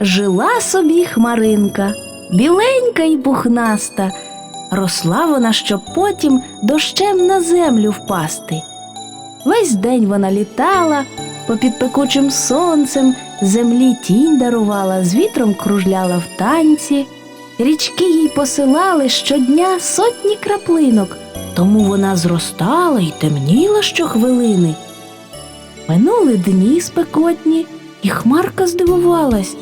Жила собі хмаринка, біленька й пухнаста. Росла вона, щоб потім дощем на землю впасти. Весь день вона літала, попід пекучим сонцем землі тінь дарувала, з вітром кружляла в танці. Річки їй посилали щодня сотні краплинок, тому вона зростала і темніла щохвилини. Минули дні спекотні, і хмарка здивувалась.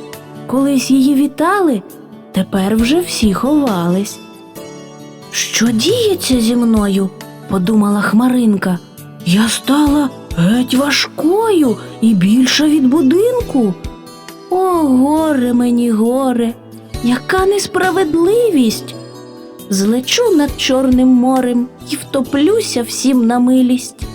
Колись її вітали, тепер вже всі ховались. Що діється зі мною? подумала Хмаринка. Я стала геть важкою і більша від будинку. О, горе мені, горе, яка несправедливість. Злечу над Чорним морем і втоплюся всім на милість.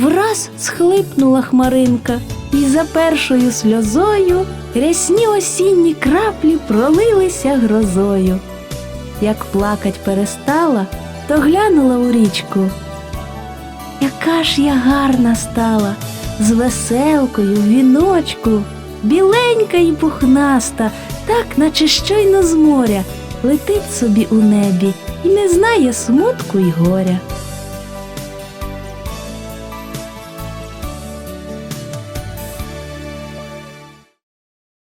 Враз схлипнула хмаринка, і за першою сльозою рясні осінні краплі пролилися грозою. Як плакать перестала, то глянула у річку. Яка ж я гарна стала, з веселкою в віночку, біленька й пухнаста, так наче щойно з моря, летить собі у небі і не знає смутку й горя.